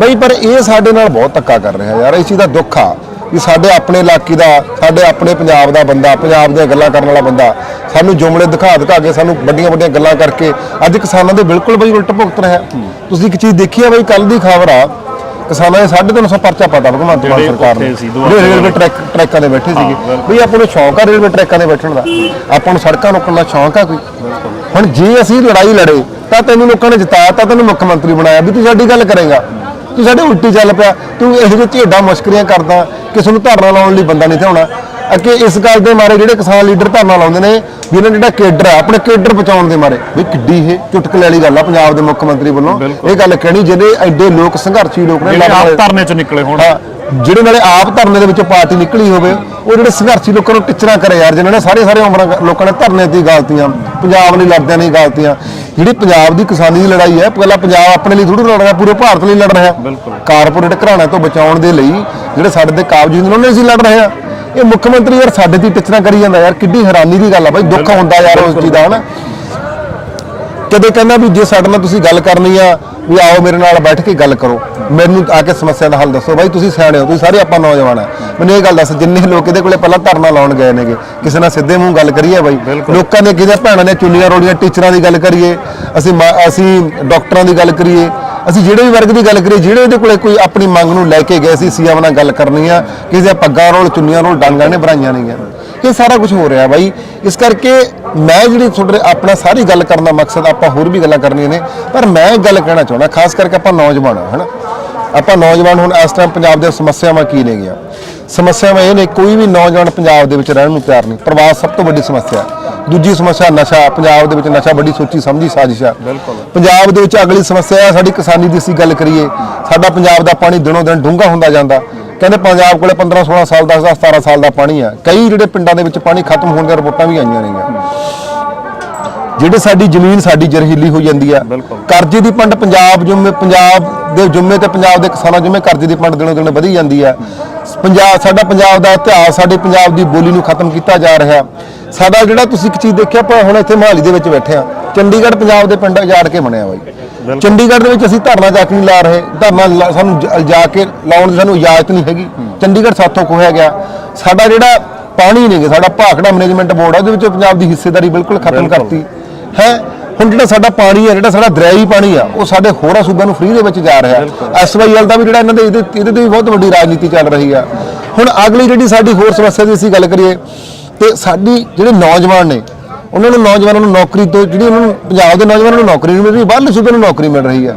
ਬਈ ਪਰ ਇਹ ਸਾਡੇ ਨਾਲ ਬਹੁਤ ਧੱਕਾ ਕਰ ਰਿਹਾ ਯਾਰ ਇਸ ਚੀਜ਼ ਦਾ ਦੁੱਖ ਆ ਕਿ ਸਾਡੇ ਆਪਣੇ ਇਲਾਕੇ ਦਾ ਸਾਡੇ ਆਪਣੇ ਪੰਜਾਬ ਦਾ ਬੰਦਾ ਪੰਜਾਬ ਦੀਆਂ ਗੱਲਾਂ ਕਰਨ ਵਾਲਾ ਬੰਦਾ ਸਾਨੂੰ ਜੁਮਲੇ ਦਿਖਾ ਦਿਖਾ ਕੇ ਸਾਨੂੰ ਵੱਡੀਆਂ ਵੱਡੀਆਂ ਗੱਲਾਂ ਕਰਕੇ ਅੱਜ ਕਿਸਾਨਾਂ ਦੇ ਬਿਲਕੁਲ ਬਈ ਉਲਟ ਭੁਗਤ ਰਿਹਾ। ਤੁਸੀਂ ਇੱਕ ਚੀਜ਼ ਦੇਖੀ ਆ ਬਈ ਕੱਲ ਦੀ ਖਬਰ ਆ ਕਿਸਾਨਾਂ ਦੇ 350 ਪਰਚਾ ਪਤਾ ਭਗਵੰਤ ਮਾਨ ਸਰਕਾਰ ਨੇ। ਜਿਹੜੇ ਰੇਲਵੇ ਟਰੈਕ ਟਰੈਕਾਂ ਦੇ ਬੈਠੇ ਸੀਗੇ। ਬਈ ਆਪਾਂ ਨੂੰ ਸ਼ੌਂਕ ਆ ਰੇਲਵੇ ਟਰੈਕਾਂ ਦੇ ਬੈਠਣ ਦਾ। ਆਪਾਂ ਨੂੰ ਸੜਕਾਂ ਰੋਕਣ ਦਾ ਸ਼ੌਂਕ ਆ ਕੋਈ? ਹੁਣ ਜੇ ਅਸੀਂ ਲੜਾਈ ਲੜੇ ਤਾਂ ਤੈਨੂੰ ਲੋਕਾਂ ਨੇ ਜਿਤਾਇਆ ਤਾਂ ਤੈਨੂੰ ਮੁੱਖ ਮੰਤਰੀ ਬਣਾਇਆ। ਵੀ ਤੂੰ ਸਾਡੀ ਗੱਲ ਕਰੇਗਾ। ਤੂੰ ਸਾਡੇ ਉਲਟੀ ਚੱਲ ਪਿਆ। ਤੂੰ ਇਹੋ ਜਿਹੇ ਝੇਡਾ ਮੁਸ਼ਕਰੀਆਂ ਕਰਦਾ ਕਿਸੇ ਨੂੰ ਧਰਨਾ ਲਾਉਣ ਲਈ ਬੰਦਾ ਨਹੀਂ ਥਾਉਣਾ ਅੱਗੇ ਇਸ ਗੱਲ ਦੇ ਮਾਰੇ ਜਿਹੜੇ ਕਿਸਾਨ ਲੀਡਰ ਧਰਨਾ ਲਾਉਂਦੇ ਨੇ ਵੀ ਇਹਨਾਂ ਜਿਹੜਾ ਕੇਡਰ ਆ ਆਪਣੇ ਕੇਡਰ ਬਚਾਉਣ ਦੇ ਮਾਰੇ। ਵੀ ਕਿੱਡੀ ਇਹ ਚੁਟਕਲੇ ਵਾਲੀ ਗੱਲ ਆ ਪੰਜਾਬ ਦੇ ਮੁੱਖ ਮੰਤਰੀ ਵੱਲੋਂ। ਇਹ ਗੱਲ ਕਹਿਣੀ ਜਿਹੜੇ ਐਡੇ ਲੋਕ ਸੰਘਰਸ਼ੀ ਲੋਕ ਨੇ ਜਿਹੜੇ ਆਪ ਧਰਨੇ ਚ ਨਿਕਲੇ ਹੋਣ। ਜਿਹੜੇ ਨਾਲੇ ਆਪ ਧਰਨੇ ਦੇ ਵਿੱਚੋਂ ਪਾਰਟੀ ਨਿਕਲੀ ਹੋਵੇ ਉਹ ਜਿਹੜੇ ਸੰਘਰਸ਼ੀ ਲੋਕਾਂ ਨੂੰ ਟਿਚਰਾਂ ਕਰੇ ਯਾਰ ਜਿਨ੍ਹਾਂ ਨੇ ਸਾਰੇ ਸਾਰੇ ਉਮਰਾਂ ਲੋਕਾਂ ਨੇ ਧਰਨੇ ਹੀ ਗਾਲਤੀਆਂ ਪੰਜਾਬ ਲਈ ਲੜਦਿਆਂ ਨਹੀਂ ਗਾਲਤੀਆਂ ਜਿਹੜੀ ਪੰਜਾਬ ਦੀ ਕਿਸਾਨੀ ਦੀ ਲੜਾਈ ਹੈ ਪਹਿਲਾਂ ਪੰਜਾਬ ਆਪਣੇ ਲਈ ਥੋੜੀ ਲੜ ਰਿਹਾ ਪੂਰੇ ਭਾਰਤ ਲਈ ਲੜ ਰਿਹਾ। ਕਾਰਪੋਰੇਟ ਘਰਾਣਿਆਂ ਤੋਂ ਬਚਾਉਣ ਦੇ ਲਈ ਜਿਹੜੇ ਸਾਡੇ ਤੇ ਕਾਬਜ ਨੇ ਉਹਨੇ ਅਸੀਂ ਲੜ ਰਹੇ ਆ ਇਹ ਮੁੱਖ ਮੰਤਰੀ ਯਾਰ ਸਾਡੇ ਹੀ ਟਿਚਰਾਂ ਕਰੀ ਜਾਂਦਾ ਯਾਰ ਕਿੱਡੀ ਹੈਰਾਨੀ ਦੀ ਗੱਲ ਆ ਬਾਈ ਦੁੱਖ ਹੁੰਦਾ ਯਾਰ ਉਸ ਚੀਜ਼ ਦਾ ਹਨਾ? ਕਦੇ ਕਹਿੰਦਾ ਵੀ ਜੇ ਸਾਡੇ ਨਾਲ ਤੁਸੀਂ ਗੱਲ ਕਰਨੀ ਆ ਵੀ ਆਓ ਮੇਰੇ ਨਾਲ ਬੈਠ ਕੇ ਗੱਲ ਕਰੋ। ਮੈਨੂੰ ਆ ਕੇ ਸਮੱਸਿਆ ਦਾ ਹੱਲ ਦੱਸੋ ਬਾਈ ਤੁਸੀਂ ਸਿਆਣੇ ਹੋ ਤੁਸੀਂ ਸਾਰੇ ਆਪਾਂ ਨੌਜਵਾਨ ਆ। ਮੈਨੂੰ ਇਹ ਗੱਲ ਦੱਸ ਜਿੰਨੇ ਲੋਕ ਇਹਦੇ ਕੋਲੇ ਪਹਿਲਾਂ ਧਰਨਾ ਲਾਉਣ ਗਏ ਨੇਗੇ ਕਿਸੇ ਨਾਲ ਸਿੱਧੇ ਮੂੰਹ ਗੱਲ ਕਰੀਏ ਬਾਈ। ਲੋਕਾਂ ਨੇ ਕਿਹਦੇ ਭੈਣਾਂ ਨੇ ਚੁੰਨੀਆਂ ਰੋੜੀਆਂ ਟੀਚਰਾਂ ਦੀ ਗੱਲ ਕਰੀਏ ਅਸੀਂ ਅਸੀਂ ਡਾਕਟਰਾਂ ਦੀ ਗੱਲ ਕਰੀਏ ਅਸੀਂ ਜਿਹੜੇ ਵੀ ਵਰਗ ਦੀ ਗੱਲ ਕਰੀਏ, ਜਿਹੜੇ ਉਹਦੇ ਕੋਲੇ ਕੋਈ ਆਪਣੀ ਮੰਗ ਨੂੰ ਲੈ ਕੇ ਗਏ ਸੀ ਸੀਐਮ ਨਾਲ ਗੱਲ ਕਰਨੀ ਆ, ਕਿਸੇ ਪੱਗਾਂ ਰੋਲ, ਚੁੰਨੀਆਂ ਰੋਲ, ਡਾਂਗਾਂ ਨੇ ਭਰਾਈਆਂ ਨਹੀਂ ਇਹ ਸਾਰਾ ਕੁਝ ਹੋ ਰਿਹਾ ਬਾਈ। ਇਸ ਕਰਕੇ ਮੈਂ ਜਿਹੜੀ ਤੁਹਾਡੇ ਆਪਣਾ ਸਾਰੀ ਗੱਲ ਕਰਨ ਦਾ ਮਕਸਦ, ਆਪਾਂ ਹੋਰ ਵੀ ਗੱਲਾਂ ਕਰਨੀਆਂ ਨੇ, ਪਰ ਮੈਂ ਇੱਕ ਗੱਲ ਕਹਿਣਾ ਚਾਹੁੰਦਾ, ਖਾਸ ਕਰਕੇ ਆਪਾਂ ਨੌਜਵਾਨ ਆ, ਹਨਾ? ਆਪਾਂ ਨੌਜਵਾਨ ਹੁਣ ਇਸ ਟਾਈਮ ਪੰਜਾਬ ਦੀਆਂ ਸਮੱਸਿਆਵਾਂ ਕੀ ਨੇ ਗਿਆ ਸਮੱਸਿਆਵਾਂ ਇਹ ਨੇ ਕੋਈ ਵੀ ਨੌਜਵਾਨ ਪੰਜਾਬ ਦੇ ਵਿੱਚ ਰਹਿਣ ਨੂੰ ਤਿਆਰ ਨਹੀਂ। ਪ੍ਰਵਾਸ ਸਭ ਤੋਂ ਵੱਡੀ ਸਮੱਸਿਆ। ਦੂਜੀ ਸਮੱਸਿਆ ਨਸ਼ਾ ਪੰਜਾਬ ਦੇ ਵਿੱਚ ਨਸ਼ਾ ਵੱਡੀ ਸੋਚੀ ਸਮਝੀ ਸਾਜ਼ਿਸ਼ ਬਿਲਕੁਲ। ਪੰਜਾਬ ਦੇ ਵਿੱਚ ਅਗਲੀ ਸਮੱਸਿਆ ਹੈ ਸਾਡੀ ਕਿਸਾਨੀ ਦੀ ਅਸੀਂ ਗੱਲ ਕਰੀਏ ਸਾਡਾ ਪੰਜਾਬ ਦਾ ਪਾਣੀ ਦਿਨੋਂ ਦਿਨ ਡੂੰਘਾ ਹੁੰਦਾ ਜਾਂਦਾ। ਕਹਿੰਦੇ ਪੰਜਾਬ ਕੋਲੇ 15 16 ਸਾਲ ਦਾ 17 ਸਾਲ ਦਾ ਪਾਣੀ ਆ ਕਈ ਜਿਹੜੇ ਪਿੰਡਾਂ ਦੇ ਵਿੱਚ ਪਾਣੀ ਖਤਮ ਹੋਣ ਦੀਆਂ ਰਿਪੋਰਟਾਂ ਵੀ ਆਈਆਂ ਨੇਗੀਆਂ ਜਿਹੜੇ ਸਾਡੀ ਜ਼ਮੀਨ ਸਾਡੀ ਜ਼ਰਹੀਲੀ ਹੋ ਜਾਂਦੀ ਆ। ਕਰਜ਼ੇ ਦੀ ਪੰਡ ਪੰਜਾਬ ਜੁਮੇ ਪੰਜਾਬ ਦੇ ਜੁਮੇ ਤੇ ਪੰਜਾਬ ਦੇ ਕਿਸਾਨਾਂ ਜੁਮੇ ਕਰਜ਼ੇ ਦੀ ਪੰਡ ਦਿਨੋਂ ਦਿਨ ਵਧੀ ਜਾਂਦੀ ਆ। ਪੰਜਾਬ ਸਾਡਾ ਪੰਜਾਬ ਦਾ ਇਤਿਹਾਸ ਸਾਡੇ ਪੰਜਾਬ ਦੀ ਬੋਲੀ ਨੂੰ ਖਤਮ ਕੀਤਾ ਜਾ ਰਿਹਾ। ਸਾਡਾ ਜਿਹੜਾ ਤੁਸੀਂ ਇੱਕ ਚੀਜ਼ ਦੇਖਿਆ ਆਪਾਂ ਹੁਣ ਇੱਥੇ ਮਹਾਲੀ ਦੇ ਵਿੱਚ ਬੈਠੇ ਆ। ਚੰਡੀਗੜ੍ਹ ਪੰਜਾਬ ਦੇ ਪਿੰਡ ਉਜਾੜ ਕੇ ਬਣਿਆ ਬਾਈ। ਚੰਡੀਗੜ੍ਹ ਦੇ ਵਿੱਚ ਅਸੀਂ ਧਰਨਾ ਜਾ ਕੇ ਨਹੀਂ ਲਾ ਰਹੇ। ਧਰਨਾ ਸਾਨੂੰ ਜ- ਕੇ ਲਾਉਣ ਦੀ ਸਾਨੂੰ ਇਜਾਜ਼ਤ ਨਹੀਂ ਹੈਗੀ। ਚੰਡੀਗੜ੍ਹ ਸਾਥੋਂ ਖੋਇਆ ਗਿਆ। ਸਾਡਾ ਜਿਹੜਾ ਪਾਣੀ ਨਹੀਂਗਾ ਸਾਡਾ ਭਾਖੜਾ ਮੈਨੇਜਮੈਂਟ ਬੋਰਡ ਆ ਉਹਦੇ ਵਿੱਚ ਪੰਜਾਬ ਦੀ ਹਿੱਸੇਦਾਰੀ ਬਿਲਕੁਲ ਖਤਮ ਕਰਤੀ। ਹੈ? ਹੁਣ ਜਿਹੜਾ ਸਾਡਾ ਪਾਣੀ ਆ ਜਿਹੜਾ ਸਾਡਾ ਦਰਿਆਈ ਪਾਣੀ ਆ, ਉਹ ਸਾਡੇ ਹੋਰਾਂ ਸੂਬਿਆਂ ਨੂੰ ਫ੍ਰੀ ਦੇ ਵਿੱਚ ਜਾ ਰਿਹਾ। ਐਸਵਾਈਐਲ ਦਾ ਵੀ ਜਿਹੜਾ ਇਹਨਾਂ ਦੇ, ਇਹਦੇ ਇਹਦੇ ਤੇ ਵੀ ਬਹੁਤ ਵੱਡੀ ਰਾਜਨੀਤੀ ਚੱਲ ਰਹੀ ਆ। ਹੁਣ ਅਗਲੀ ਜਿਹੜੀ ਸਾਡੀ ਹੋਰ ਸਮੱਸਿਆ ਦੀ ਅਸੀਂ ਗੱਲ ਕਰੀਏ, ਤੇ ਸਾਡੀ ਜਿਹੜੇ ਨੌਜਵਾਨ ਨੇ, ਉਹਨਾਂ ਨੂੰ ਨੌਜਵਾਨਾਂ ਨੂੰ ਨੌਕਰੀ ਤੋਂ, ਜਿਹੜੀ ਉਹਨਾਂ ਨੂੰ ਪੰਜਾਬ ਦੇ ਨੌਜਵਾਨਾਂ ਨੂੰ ਨੌਕਰੀ ਨਹੀਂ ਮਿਲ ਰਹੀ ਬਾਹਰਲੇ ਸੂਬਿਆਂ ਨੂੰ ਨੌਕਰੀ ਮਿਲ ਰਹੀ ਆ।